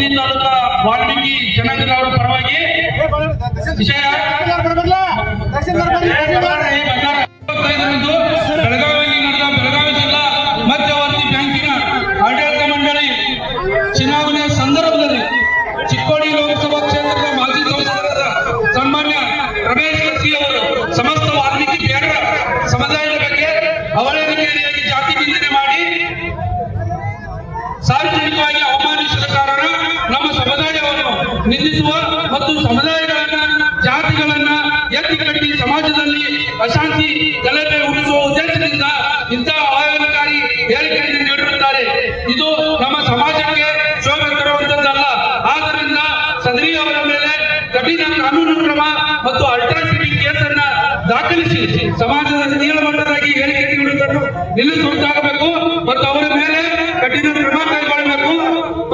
ವತಿಯಿಂದ ವಾಲ್ಮೀಕಿ ಜನಾಂಗದವರ ಪರವಾಗಿ ವಿಷಯ ಮಕ್ಕಳನ್ನ ಎತ್ತಿ ಸಮಾಜದಲ್ಲಿ ಅಶಾಂತಿ ಗಲಭೆ ಉಳಿಸುವ ಉದ್ದೇಶದಿಂದ ಇಂತಹ ಅಪಾಯಕಾರಿ ಹೇಳಿಕೆಯನ್ನು ನೀಡಿರುತ್ತಾರೆ. ಇದು ನಮ್ಮ ಸಮಾಜಕ್ಕೆ ಶೋಭೆ ತರುವಂತದ್ದಲ್ಲ ಆದ್ದರಿಂದ ಸದರಿ ಅವರ ಮೇಲೆ ಕಠಿಣ ಕಾನೂನು ಕ್ರಮ ಮತ್ತು ಅಲ್ಟ್ರಾಸಿಟಿ ಕೇಸನ್ನ ದಾಖಲಿಸಿ ಸಮಾಜದ ನೀಲಮಟ್ಟದಾಗಿ ಹೇಳಿಕೆ ನೀಡುವುದನ್ನು ನಿಲ್ಲಿಸುವಂತಾಗಬೇಕು ಮತ್ತು ಅವರ ಮೇಲೆ ಕಠಿಣ ಕ್ರಮ ಕೈಗೊಳ್ಳಬೇಕು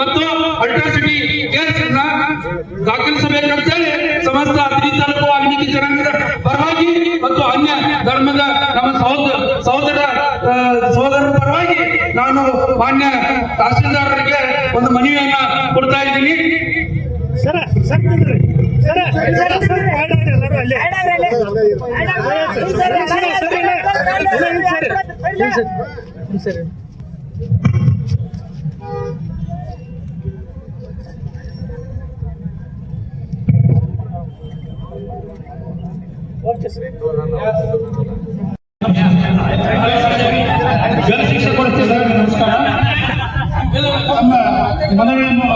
ಮತ್ತು ಅಲ್ಟ್ರಾಸಿಟಿ ಕೇಸ್ ಅನ್ನ ದಾಖಲಿಸಬೇಕಂತೇಳಿ ಸಮಸ್ತ ಧರ್ಮದ ನಮ್ಮ ಸಹೋದರ ಸಹೋದರ ಸಹೋದರ ಪರವಾಗಿ ನಾನು ಮಾನ್ಯ ತಹಸೀಲ್ದಾರರಿಗೆ ಒಂದು ಮನವಿಯನ್ನ ಕೊಡ್ತಾ ಇದ್ದೀನಿ sir sir sir sir okay sir ಜನಶಿಕ್ಷೆ ಕೊಡ್ತೀವಿ ನಮಸ್ಕಾರ. ಮನವಿಯನ್ನು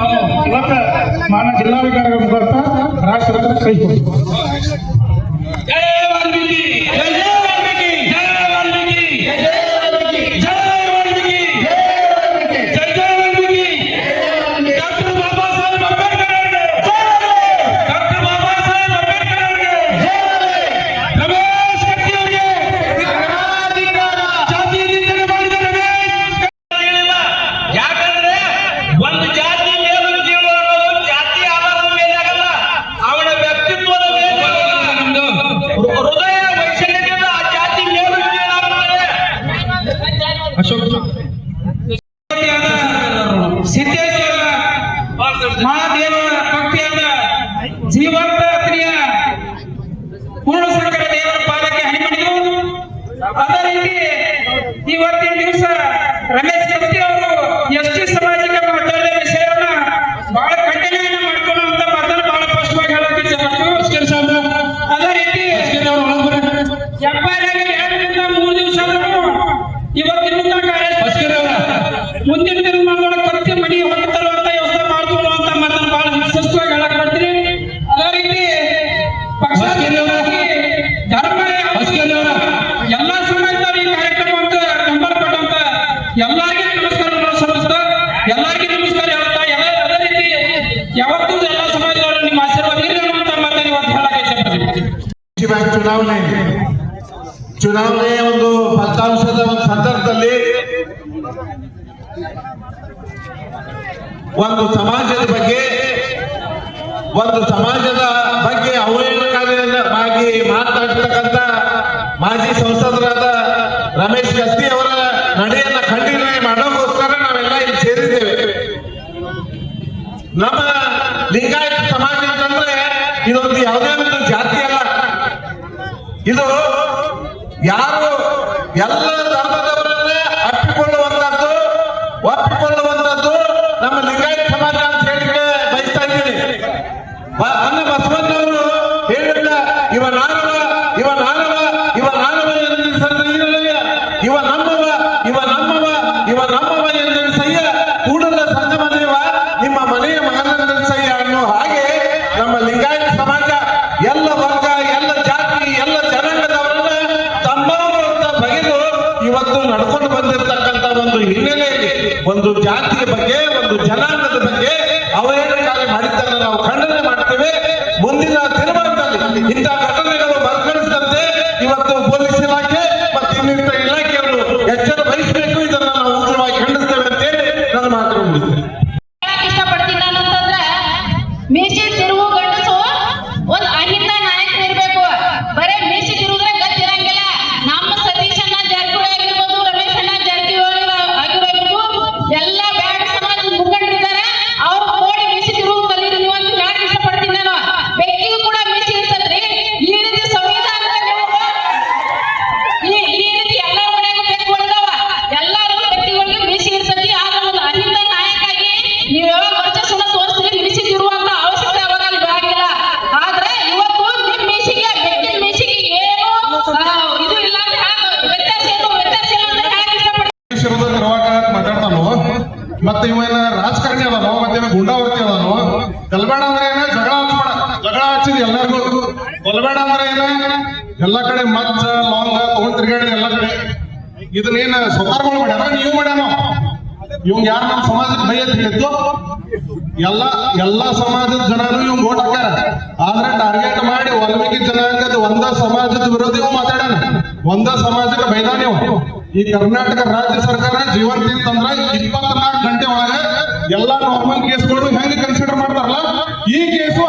ಇವತ್ತ ಮಾನ ಜಿಲ್ಲಾಧಿಕಾರಿಗಳು ಬರ್ತಾ ರಾಷ್ಟ್ರದ ಕೈ ಕೊಡ್ತೀವಿ ಚುನಾವಣೆ ಚುನಾವಣೆಯ ಒಂದು ಫಲಿತಾಂಶದ ಒಂದು ಸಂದರ್ಭದಲ್ಲಿ ಒಂದು ಸಮಾಜದ ಬಗ್ಗೆ, ಒಂದು ಸಮಾಜದ ಬಗ್ಗೆ ಅವಹೇಳನಕಾರಿಯಾಗಿ ಮಾತನಾಡ್ತಕ್ಕಂಥ ಮಾಜಿ ಸಂಸದರಾದ ರಮೇಶ್ ಕತ್ತಿ ಇದು ಯಾರು? ಎಲ್ಲ ya ಮತ್ತೆ ಇವೇನ ರಾಜಕಾರಣಿ ಅದಾನೋ, ಮತ್ತೆ ಗುಂಡಾ ಗುಂಡಾವರ್ತಿ ಅದಾನೋ ಗಲ್ಬೇಡ ಅಂದ್ರೆ ಏನ? ಜಗಳ ಹಚ್ಬೇಡ ಜಗಳ ಹಚ್ಚಿದ ಎಲ್ಲರಿಗೂ ಕೊಲ್ಬೇಡ ಅಂದ್ರೆ ಏನ? ಎಲ್ಲ ಕಡೆ ಮಚ್ಚ ಲಾಂಗ್, ತಗೊಂಡ್ ತಿರ್ಗಾಡಿ ಎಲ್ಲ ಕಡೆ. ಇದನ್ನೇನ ಸ್ವತಃ ಮಾಡ್ಯಾರ? ನೀವು ಮಾಡ್ಯಾನೋ? ಇವಂಗ್ ಯಾರು ನಮ್ಮ ಸಮಾಜಕ್ಕೆ ಭಯ ಅಂತ ಎಲ್ಲ ಎಲ್ಲ ಸಮಾಜದ ಜನರು ಇವ್ ಓಟ್ ಹಾಕ್ಯಾರ. ಆದ್ರೆ ಟಾರ್ಗೆಟ್ ಮಾಡಿ, ವಾಲ್ಮೀಕಿ ಜನಾಂಗದ ಒಂದ ಸಮಾಜದ ವಿರೋಧಿಗೂ ಮಾತಾಡ್ಯಾನ. ಒಂದ ಸಮಾಜಕ್ಕೆ ಬೈದಾನ ಈ ಕರ್ನಾಟಕ ರಾಜ್ಯ ಸರ್ಕಾರ ಜೀವಂತ ತಿಂತಂದ್ರ ಇಪ್ಪತ್ನಾಲ್ಕು ಗಂಟೆ ಒಳಗೆ ಎಲ್ಲಾ ನಾರ್ಮಲ್ ಕೇಸ್ಗಳು ಹೆಂಗ್ ಕನ್ಸಿಡರ್ ಮಾಡ್ತಾರಲ್ಲ? ಈ ಕೇಸು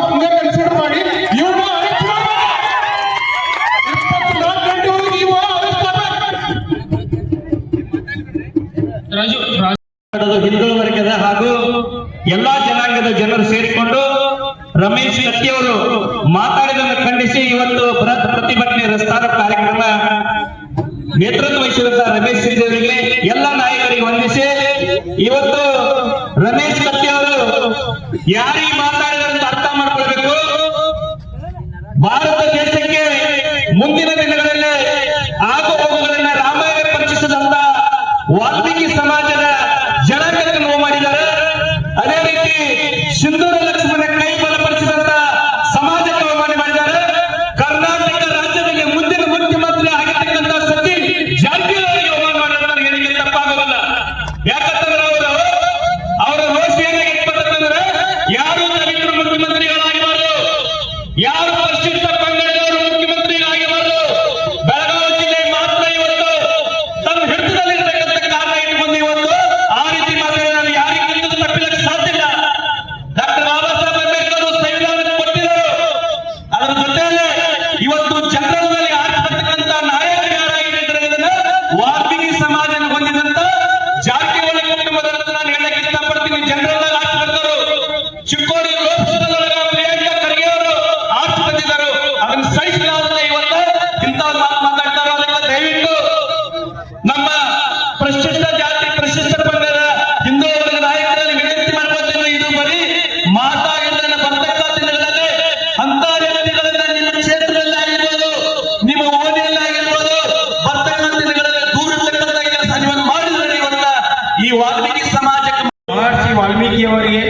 ವಾಲ್ಮೀಕಿಯವರಿಗೆ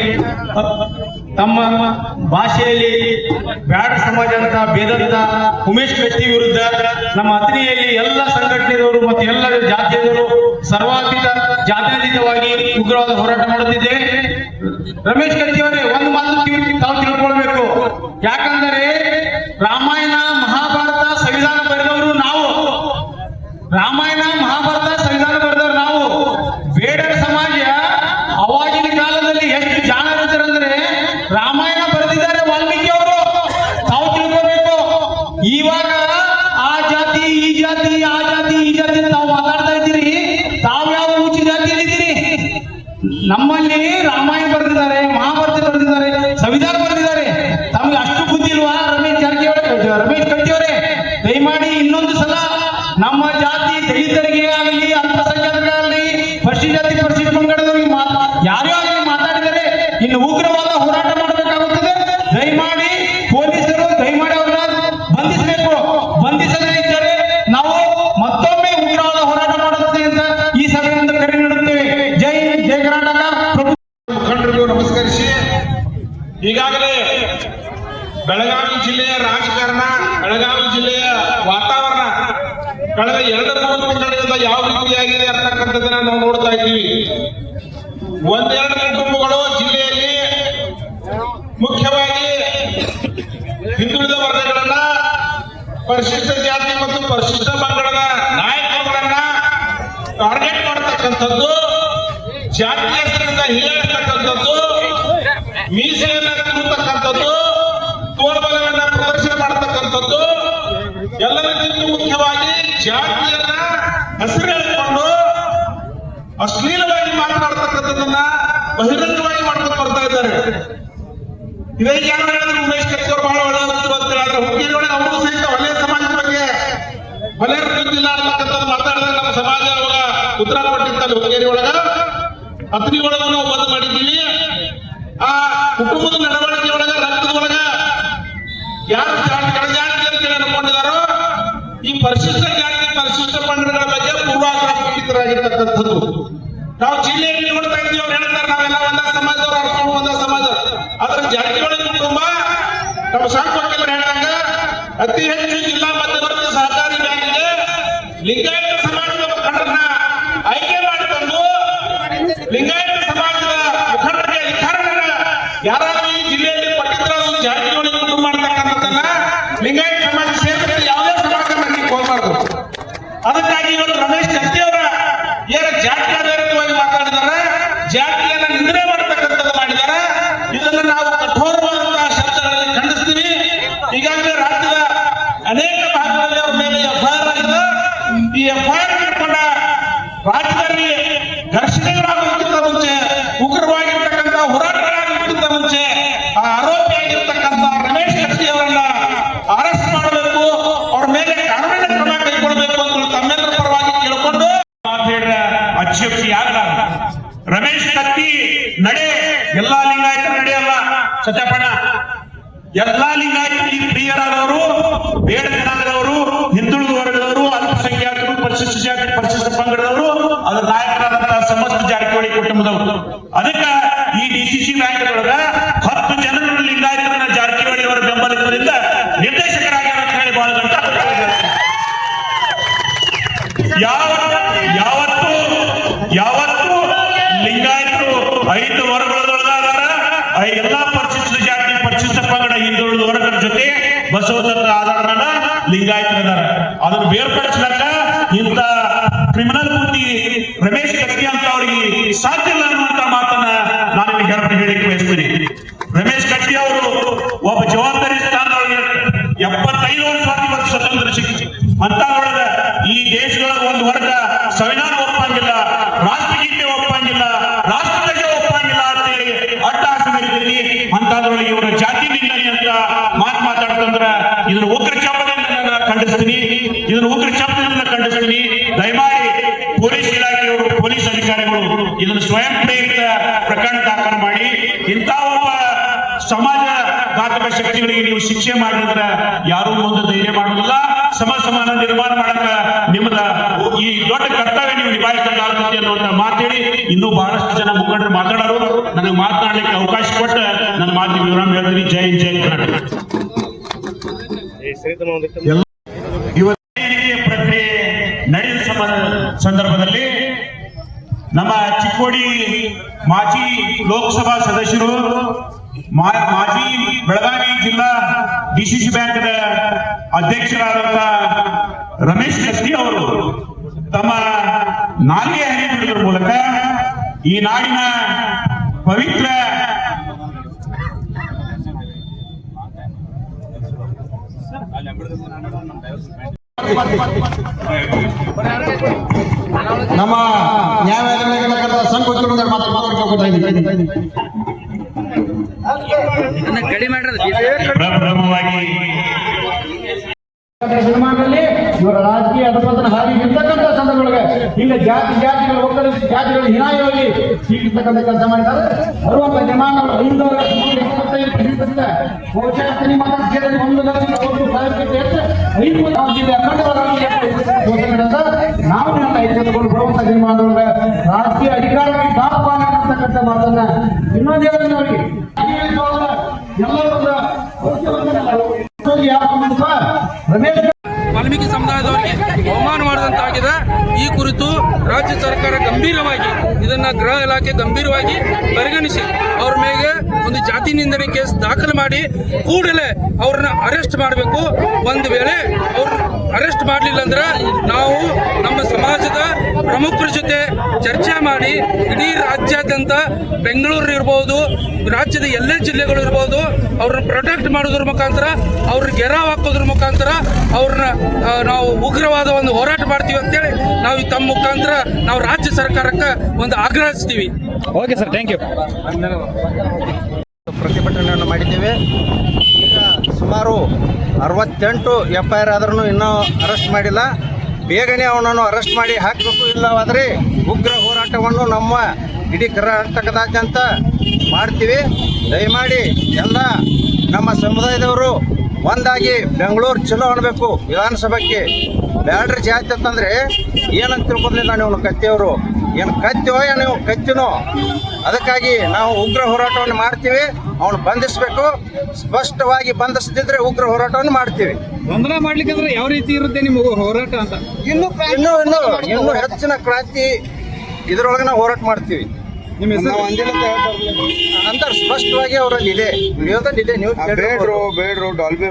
ತಮ್ಮ ಭಾಷೆಯಲ್ಲಿ ಬ್ಯಾಡ ಸಮಾಜ ಅಂತ ಬೇದಂತ ಉಮೇಶ್ ಕತ್ತಿ ವಿರುದ್ಧ ನಮ್ಮ ಅತಿನಿಯಲ್ಲಿ ಎಲ್ಲ ಸಂಘಟನೆದವರು ಮತ್ತು ಎಲ್ಲ ಜಾತಿಯವರು ಸರ್ವಾಧಿಕ ಜಾತ್ಯತೀತವಾಗಿ ಉಗ್ರವಾದ ಹೋರಾಟ ಮಾಡುತ್ತಿದ್ದೇವೆ ರಮೇಶ್ ಕತ್ತಿ ಅವರೇ, ಒಂದು ಮಾತು ತಾವು ತಿಳ್ಕೊಳ್ಬೇಕು. ಯಾಕಂದರೆ ರಾಮಾಯಣ ಮಹಾಭಾರತ ಸಂವಿಧಾನ ಬರೆದವರು ನಾವು ರಾಮಾಯಣ ಮಹಾಭಾರತ ಸಂವಿಧಾನ ಬರೆದವರು ನಾವು ಬೇಡರ ಸಮಾಜ ಅವಾಗಿನ ಕಾಲದಲ್ಲಿ ಎಷ್ಟು ಜಾಣರಿದ್ದರಂದ್ರೆ ರಾಮಾಯಣ ಬರೆದಿದ್ದಾರೆ ವಾಲ್ಮೀಕಿ ಅವರು ತಾವು ತಿಳ್ಕೋಬೇಕು ಇವಾಗ ಆ ಜಾತಿ ಈ ಜಾತಿ ಆ ಜಾತಿ ಈ ಜಾತಿ ಅಂತ ತಾವು ಮಾತಾಡ್ತಾ ಇದ್ದೀರಿ ತಾವು ಯಾವ ಉಚ್ಚ ಜಾತಿಯಲ್ಲಿದ್ದೀರಿ ನಮ್ಮಲ್ಲಿ ರಾಮಾಯಣ ಬರೆದಿದ್ದಾರೆ, ಮಹಾಭಾರತ ಬರೆದಿದ್ದಾರೆ ಸಂವಿಧಾನ ಬರೆದಿದ್ದಾರೆ. ತಮಗೆ ಅಷ್ಟು ಬುದ್ಧಿ ಇಲ್ವಾ? ರಮೇಶ್ ಜಾರಕಿಹೊಳಿ, ರಮೇಶ್ ಕಟ್ಟಿಯವರೇ ಈಗಾಗಲೇ ಬೆಳಗಾವಿ ಜಿಲ್ಲೆಯ ರಾಜಕಾರಣ, ಬೆಳಗಾವಿ ಜಿಲ್ಲೆಯ ವಾತಾವರಣ ಕಳೆದ ಎರಡು ಮೂರು ತಿಂಗಳಿಂದ ಯಾವ ರೀತಿಯಾಗಿದೆ ಅಂತಕ್ಕಂಥದ್ದನ್ನ ನಾವು ನೋಡ್ತಾ ಇದ್ದೀವಿ. ಒಂದೆರಡು ಕುಟುಂಬಗಳು ಜಿಲ್ಲೆಯಲ್ಲಿ ಮುಖ್ಯವಾಗಿ ಹಿಂದುಳಿದ ವರ್ಗಗಳನ್ನ, ಪರಿಶಿಷ್ಟ ಜಾತಿ ಮತ್ತು ಪರಿಶಿಷ್ಟ ಪಂಗಡದ ನಾಯಕರುಗಳನ್ನ ಟಾರ್ಗೆಟ್ ಮಾಡತಕ್ಕಂಥದ್ದು ಜಾತಿ ಹೆಸರಿಂದ ಹೀಯಾಡ್ತಕ್ಕಂಥದ್ದು ಜಾತಿಯನ್ನ ಹೆಸರು ಅಶ್ಲೀಲವಾಗಿ ಮಾತನಾಡ್ತಕ್ಕಂಥದ್ದನ್ನ ಬಹಿರಂಗವಾಗಿ ಮಾಡ್ಕೊಂಡು ಬರ್ತಾ ಇದ್ದಾರೆ. ಇದೇ ಯಾರು ಉಮೇಶ್ ಕತ್ತಿ ಅವರು ಬಹಳ ಒಳ್ಳೆಯವರು ಅಂತ ಹೇಳಿದ್ರೆ ಹುಕ್ಕೇರಿ ಅವರು ಸಹಿತ ಒಳ್ಳೆ ಸಮಾಜದ ಬಗ್ಗೆ ಒಳ್ಳೆಯ ಗೊತ್ತಿಲ್ಲ ಅನ್ನತಕ್ಕಂಥದ್ದು ಮಾತಾಡಿದ್ರೆ ನಮ್ಮ ಸಮಾಜ ಅವಾಗ ಉತ್ತರ ಕೊಟ್ಟಿರ್ತಾರೆ ಹುಕ್ಕೇರಿ ಒಳಗ ಅತ್ನಿ ಒಳಗ ನಾವು ಬಂದ್ ಮಾಡಿದ್ದೀವಿ. ಆ ಕುಟುಂಬದ ನಡವಳಿಕೆ ಒಳಗ ರಕ್ತದ ಒಳಗ ಯಾರು ಜಾತಿ ಕೆಳಜಾತಿ ಅಂತೇಳಿ ಅನ್ಕೊಂಡಿದಾರೋ ಈ ಪರಿಶಿಷ್ಟ ಜಾತಿ ಪರಿಶಿಷ್ಟ ಪಂಗಡಗಳ ಬಗ್ಗೆ ಪೂರ್ವಾಗ್ರಹ ಪೀಡಿತರಾಗಿರ್ತಕ್ಕಂಥದ್ದು ನಾವು ಜಿಲ್ಲೆಯಲ್ಲಿ ನೋಡ್ತಾ ಇದ್ದೀವಿ, ಅವ್ರು ಹೇಳ್ತಾರೆ, ನಾವೆಲ್ಲ ಒಂದ ಸಮಾಜದವ್ರು ಅರ್ಥ ಒಂದ ಸಮಾಜ. ಅದ್ರ ಜಾತಿಗಳ ಕುಟುಂಬ, ನಮ್ಮ ವಕೀಲರು ಹೇಳ್ದಂಗ, ಅತಿ ಹೆಚ್ಚು ಜಿಲ್ಲಾ ಮಧ್ಯವರ್ತಿ ಸಹಕಾರಿ ಬ್ಯಾಂಕಿಗೆ ಲಿಂಗಾಯತ ಸಮಾಜದ ಮುಖಂಡರನ್ನ ಆಯ್ಕೆ ಮಾಡಿಕೊಂಡು ಲಿಂಗಾಯತ ಸಮಾಜದ ಮುಖಂಡರಿಗೆ ಅಧಿಕಾರಗಳನ್ನ ಯಾರಾದ್ರೂ ಈ ಜಿಲ್ಲೆಯಲ್ಲಿ ಪಟ್ಟಿದ್ರೆ ಅದು ಜಾರಕಿಹೊಳಿ ಕುಟುಂಬ ಮಾಡ್ತಕ್ಕಂಥದ್ದನ್ನ ಲಿಂಗಾಯತ ಸಮಾಜ ಸೇರಿದ್ರೆ ಯಾವುದೇ ಸಮಾಜ ಮಾಡ್ಲಿಕ್ಕೆ ಹೋಗ್ಬಾರ್ದು ಅದಕ್ಕಾಗಿ ಇವತ್ತು ರಮೇಶ್ ಕತ್ತಿ ಅವರ ಏನ ಜಾತಿ ಆಧಾರಿತವಾಗಿ ಮಾತಾಡಿದಾರೆ? ಜಾತಿಯನ್ನ ನಿಂದನೆ ಮಾಡತಕ್ಕಂಥದ್ದು ಮಾಡಿದ್ದಾರೆ ಇದನ್ನ ನಾವು ಕಠೋರವಾದಂತಹ ಶಬ್ದಗಳಲ್ಲಿ ಖಂಡಿಸ್ತೀವಿ ಈಗಾಗಲೇ ರಾಜ್ಯದ ಅನೇಕ ಭಾಗಗಳಲ್ಲಿ ಅವ್ರ ಮೇಲೆ ಎಫ್ಐಆರ್ ಆಗಿದೆ ಈ ಎಫ್ಐಆರ್ ಇಟ್ಕೊಂಡ ರಾಜ್ಯದಲ್ಲಿ ಘರ್ಷಣೆಗಳಾಗೋದಕ್ಕಿಂತ ಮುಂಚೆ ಉಗ್ರವಾಗಿರ್ತಕ್ಕಂಥ ಹೋರಾಟಗಳಾಗೋದಕ್ಕಿಂತ ಮುಂಚೆ ಆ ಆರೋಪಿಯಾಗಿರ್ತಕ್ಕಂಥ ರಮೇಶ್ ಕತ್ತಿ ಅವರನ್ನ ಅರೆಸ್ಟ್ ಮಾಡಬೇಕು ಅವ್ರ ಮೇಲೆ ಕಾನೂನಿನ ಕ್ರಮ ಕೈಗೊಳ್ಳಬೇಕು ಅಂತ ತಮ್ಮೆಲ್ಲರ ಪರವಾಗಿ ಕೇಳಿಕೊಂಡು ಮಾತಾಡಿದ ಅಧ್ಯಕ್ಷ ಯಾರಲ್ಲ ರಮೇಶ್ ಕತ್ತಿ ನಡೆ. ಎಲ್ಲಾ ಲಿಂಗಾಯತರ ನಡೆಯಲ್ಲ ಸತ್ಯಪಣ ಎಲ್ಲಾ ಲಿಂಗಾಯತರಿಗೆ ಪ್ರಿಯರಾದವರು ಬೇಡ ಜನಾಂಗದವರು ಹಿಂದುಳಿದ ವರ್ಗದವರು, ಅಲ್ಪಸಂಖ್ಯಾತರು, ಪರಿಶಿಷ್ಟ ಜಾತಿ, ಪರಿಶಿಷ್ಟ ಪಂಗಡದವರು, ಅದರ ನಾಯಕರಾದಂತಹ ಸಮಸ್ತ ಜಾರಕಿಹೊಳಿ ಕುಟುಂಬದವರು. ಅದಕ್ಕ ಈ ಡಿಸಿಸಿ ಬ್ಯಾಂಕ್ ಒಳಗ ಹತ್ತು ಜನರನ್ನು ಲಿಂಗಾಯತರನ್ನ ಜಾರಕಿಹೊಳಿ ಅವರ ಬೆಂಬಲಿತರಿಂದ ನಿರ್ದೇಶಕರಾಗ್ಯಾರ ಅಂತ ಹೇಳಿ ಬಹಳ ಗಂಟ ಯಾವ ಯಾವತ್ತು ಯಾವತ್ತು ಲಿಂಗಾಯತರು ಐದು ವರ್ಗಗಳದಾರ ಎಲ್ಲಾ ಪರಿಶಿಷ್ಟ ಜಾತಿ ಪರಿಶಿಷ್ಟ ಪಂಗಡ ಹಿಂದುಳಿದ ವರ್ಗದ ಜೊತೆ ಬಸವತಂತ್ರ ಲಿಂಗಾಯತ ಇದ್ದಾರೆ ಅದನ್ನು ಬೇರ್ಪಡಿಸ್ಲಕ್ಕ ಇಂತ ಕ್ರಿಮಿನಲ್ ಬುದ್ಧಿ ರಮೇಶ್ ಕತ್ತಿ ಅಂತ ಅವರಿಗೆ ಸಾಧ್ಯ ಇಲ್ಲ ಅನ್ನುವಂತ ಮಾತನ್ನ ನಾನು ನಿಮಗೆ ಹೇಳಕ್ಕೆ ಹೇಳಿಕ್ಕೆ ಬಯಸ್ತೀನಿ ರಮೇಶ್ ಕತ್ತಿ ಅವರು ಒಬ್ಬ ಜವಾಬ್ದಾರಿ ಸ್ಥಾನದೊಳಗೆ ಎಪ್ಪತ್ತೈದು ವರ್ಷ ಇವತ್ತು ಸ್ವತಂತ್ರ ಸಿಕ್ಕಿ ಅಂತ ಒಳಗ ಈ ದೇಶಗಳ ಒಂದು ವರ್ಗ ಸಂವಿಧಾನ ಒಪ್ಪಂಗಿಲ್ಲ ರಾಷ್ಟ್ರಗೀತೆ ಒಪ್ಪಂಗಿಲ್ಲ ರಾಷ್ಟ್ರಧ್ವಜ ಒಪ್ಪಂಗಿಲ್ಲ ಅಂತ ಹೇಳಿ ಅಟ್ಟಾಸ ಮೆರೆದಿರಿ ಜಾತಿ ನಿಂದನೆ ಅಂತ ಮಾತು ಮಾತಾಡ್ತಂದ್ರ ಇದನ್ನ ಉಗ್ರ ಚಪ್ಪದಿಂದ ನಾನು ಖಂಡಿಸ್ತೀನಿ. ಇದನ್ನ ಉಗ್ರ ಚಪ್ಪದಿಂದ ಖಂಡಿಸ್ತೀನಿ. ದಯಮಾಡಿ ಪೊಲೀಸ್ ಇಲಾಖೆಯವರು, ಪೊಲೀಸ್ ಅಧಿಕಾರಿಗಳು ಇದನ್ನು ಸ್ವಯಂ ಪ್ರೇರಿತ ಪ್ರಕರಣ ದಾಖಲು ಮಾಡಿ. ಇಂಥ ಒಬ್ಬ ಸಮಾಜ ಘಾತಕ ಶಕ್ತಿಗಳಿಗೆ ನೀವು ಶಿಕ್ಷೆ ಮಾಡಿದ್ರ ಯಾರು ಮುಂದೆ ಧೈರ್ಯ ಮಾಡುವುದಿಲ್ಲ. ಸಮ ಸಮಾನ ನಿರ್ಮಾಣ ಮಾಡಕ ನಿಮ್ಮದ ಈ ದೊಡ್ಡ ಕರ್ತವ್ಯ ನೀವು ನಿಭಾಯಿಸಲಾಗುತ್ತೆ ಅನ್ನುವಂತ ಮಾತೇಳಿ ಇನ್ನೂ ಬಹಳಷ್ಟು ಜನ ಮುಖಂಡರು ಮಾತಾಡೋರು ನನಗೆ ಮಾತನಾಡಲಿಕ್ಕೆ ಅವಕಾಶ ಕೊಟ್ಟ ನನ್ನ ಮಾತಿ ವಿವರ ಹೇಳ್ತೀನಿ ಜೈ ಜೈ ಕರ್ನಾಟಕ. ಪ್ರಕ್ರಿಯೆ ಸಮ- ಸಂದರ್ಭದಲ್ಲಿ ನಮ್ಮ ಚಿಕ್ಕೋಡಿ ಮಾಜಿ ಲೋಕಸಭಾ ಸದಸ್ಯರು ಮಾಜಿ ಬೆಳಗಾವಿ ಜಿಲ್ಲಾ ಡಿಸಿಸಿ ಬ್ಯಾಂಕ್ ಅಧ್ಯಕ್ಷರಾದಂತ ರಮೇಶ್ ಕಸ್ತಿ ಅವರು ತಮ್ಮ ನಾಲ್ಕೇ ಹರಿಬಿಡುವುದರ ಮೂಲಕ ಈ ನಾಡಿನ ಪವಿತ್ರ ನಮ್ಮ ನ್ಯಾಯಾಲಯಗಳ ಸಂಕೋಚ ಮಾತಾಡ್ತಾ ಪ್ರಪ್ರಮವಾಗಿ ಸಿನಿಮಾದಲ್ಲಿ ಇವರ ರಾಜಕೀಯ ಅಧಪತನ ಹಾದಿ ಇರ್ತಕ್ಕಂಥ ಸಂದರ್ಭಗಳಿಗೆ ಇಲ್ಲಿ ಜಾತಿ ಜಾತಿಗಳು ಒಕ್ಕಲು ಜಾತಿಗಳು ಹೀನಾಯವಾಗಿ ಹೀಗಿರ್ತಕ್ಕಂಥ ಕೆಲಸ ಮಾಡಿದ್ದಾರೆ. ಬರುವಂತ ಜಮಾನಗಳು ಐದು ಮುಂದೆ ಇಪ್ಪತ್ತೈದು ಬಹುಶಃ ಸಿನಿಮಾ ಒಂದು ಲಕ್ಷ ಹೆಚ್ಚು ಐದು ಜಿಲ್ಲೆ ಮಾಡಿದ್ದಾರೆ. ನಾವು ನಮ್ಮ ಎಚ್ಚೆತ್ತುಕೊಂಡು ಬರುವಂತ ಸಿನಿಮಾದೊಳಗೆ ರಾಜಕೀಯ ಅಧಿಕಾರಕ್ಕೆ ಕಾಪಾಡ ಮಾತನ್ನ ಇನ್ನೊಂದು ಅವರಿಗೆ ಎಲ್ಲರೂ ಯಾವ ಸಂಬಂಧ ರಮೇಶ್ ವಾಲ್ಮೀಕಿ ಸಮುದಾಯದವರಿಗೆ ಅವಮಾನ ಮಾಡಿದಂತಾಗಿದೆ. ಈ ಕುರಿತು ರಾಜ್ಯ ಸರ್ಕಾರ ಗಂಭೀರವಾಗಿ ಇದನ್ನ ಗೃಹ ಇಲಾಖೆ ಗಂಭೀರವಾಗಿ ಪರಿಗಣಿಸಿ ಅವ್ರ ಮೇಲೆ ಒಂದು ಜಾತಿ ನಿಂದನೆ ಕೇಸ್ ದಾಖಲು ಮಾಡಿ ಕೂಡಲೇ ಅವ್ರನ್ನ ಅರೆಸ್ಟ್ ಮಾಡಬೇಕು. ಒಂದು ವೇಳೆ ಅವ್ರು ಅರೆಸ್ಟ್ ಮಾಡಲಿಲ್ಲ ಅಂದ್ರೆ ನಾವು ನಮ್ಮ ಸಮಾಜದ ಪ್ರಮುಖರ ಜೊತೆ ಚರ್ಚೆ ಮಾಡಿ ಇಡೀ ರಾಜ್ಯಾದ್ಯಂತ ಬೆಂಗಳೂರು ಇರ್ಬೋದು ರಾಜ್ಯದ ಎಲ್ಲ ಜಿಲ್ಲೆಗಳು ಇರ್ಬೋದು ಅವ್ರನ್ನ ಪ್ರೊಟೆಕ್ಟ್ ಮಾಡೋದ್ರ ಮುಖಾಂತರ ಅವ್ರನ್ನ ಗೆರಾವ್ ಹಾಕೋದ್ರ ಮುಖಾಂತರ ಅವ್ರನ್ನ ನಾವು ಉಗ್ರವಾದ ಒಂದು ಹೋರಾಟ ಮಾಡ್ತೀವಿ ಅಂತೇಳಿ ನಾವು ಈ ತಮ್ಮ ಮುಖಾಂತರ ನಾವು ರಾಜ್ಯ ಸರ್ಕಾರಕ್ಕೆ ಒಂದು ಆಗ್ರಹಿಸ್ತೀವಿ ಓಕೆ ಸರ್ ಥ್ಯಾಂಕ್ ಯು ಪ್ರತಿಭಟನೆಯನ್ನು ಮಾಡಿದ್ದೇವೆ. ಈಗ ಸುಮಾರು ಅರವತ್ತೆಂಟು ಎಫ್ ಐ ಆರ್ ಆದ್ರೂ ಇನ್ನೂ ಅರೆಸ್ಟ್ ಮಾಡಿಲ್ಲ. ಬೇಗನೆ ಅವನನ್ನು ಅರೆಸ್ಟ್ ಮಾಡಿ ಹಾಕಬೇಕು ಇಲ್ಲವಾದರೆ ಉಗ್ರ ಹೋರಾಟವನ್ನು ನಮ್ಮ ಇಡೀ ಕರ್ನಾಟಕದಾದ್ಯಂತ ಮಾಡ್ತೀವಿ. ದಯಮಾಡಿ ಎಲ್ಲ ನಮ್ಮ ಸಮುದಾಯದವರು ಒಂದಾಗಿ ಬೆಂಗಳೂರು ಚಲೋ ಅನ್ನಬೇಕು. ವಿಧಾನಸಭೆಗೆ ಬ್ಯಾಡ್ರಿ ಜಾತಿ ಅಂತಂದ್ರೆ ಏನಂತ ತಿಳ್ಕೊಂಡಿಲ್ಲ ನೀವು ಕತ್ತಿಯವರು. ಏನು ಕತ್ತಿಯೋ ಏನು ಕತ್ತಿನೋ. ಅದಕ್ಕಾಗಿ ನಾವು ಉಗ್ರ ಹೋರಾಟವನ್ನು ಮಾಡ್ತೀವಿ. ಅವನು ಬಂಧಿಸಬೇಕು. ಸ್ಪಷ್ಟವಾಗಿ ಬಂಧಿಸದಿದ್ರೆ ಉಗ್ರ ಹೋರಾಟವನ್ನು ಮಾಡ್ತೀವಿ. ಗೊಂದಲ ಮಾಡ್ಲಿಕ್ಕೆ ಅಂದ್ರೆ ಯಾವ ರೀತಿ ಇರುತ್ತೆ ನಿಮ್ಮ ಹೋರಾಟ ಅಂತ? ಇನ್ನು ಇನ್ನು ಇನ್ನು ಇನ್ನು ಹೆಚ್ಚಿನ ಕ್ರಾಂತಿ ಇದರೊಳಗೆ ನಾವು ಹೋರಾಟ ಮಾಡ್ತೀವಿ. ನಿಮ್ಮ ಹೆಸರು? ಅಂತ ಸ್ಪಷ್ಟವಾಗಿ ಅವರಲ್ಲಿ ಇದೆ. ವಿಡಿಯೋದಲ್ಲಿ ಇದೆ ನೀವು ಬೇಡ್ರು ಬೇಡ್ರು ಡಾಲ್ಬಿ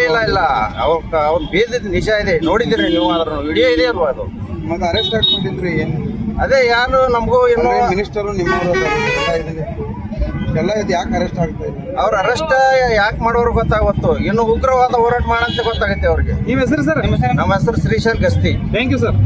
ಇಲ್ಲ ಇಲ್ಲ. ಅವ್ರ ಅವ್ರ ಬೇದಿದ್ ನಿಜ ಇದೆ. ನೋಡಿದಿರಿ ನೀವು ಅದ್ರ ವಿಡಿಯೋ ಇದೆ ಅಲ್ವಾ ಅದು? ಮತ್ತೆ ಅರೆಸ್ಟ್ ಹಾಕೊಂಡಿದ್ರಿ ಏನು? ಅದೇ ಯಾರು ನಮಗೂ ಇನ್ನು ಮಿನಿಸ್ಟರು ನಿಮ್ಮ ಎಲ್ಲ ಇದು ಯಾಕೆ ಅರೆಸ್ಟ್ ಆಗ್ತಾ ಇದೆ? ಅವ್ರ ಅರೆಸ್ಟ್ ಯಾಕೆ ಮಾಡೋರು ಗೊತ್ತಾಗುತ್ತೋ ಇನ್ನು ಉಗ್ರವಾದ ಹೋರಾಟ ಮಾಡಂತ ಗೊತ್ತಾಗುತ್ತೆ ಅವ್ರಿಗೆ. ನಿಮ್ಮ ಹೆಸರು ಸರ್ ನಮ್ಮ ಹೆಸರು Shrishail Gasti. Thank you sir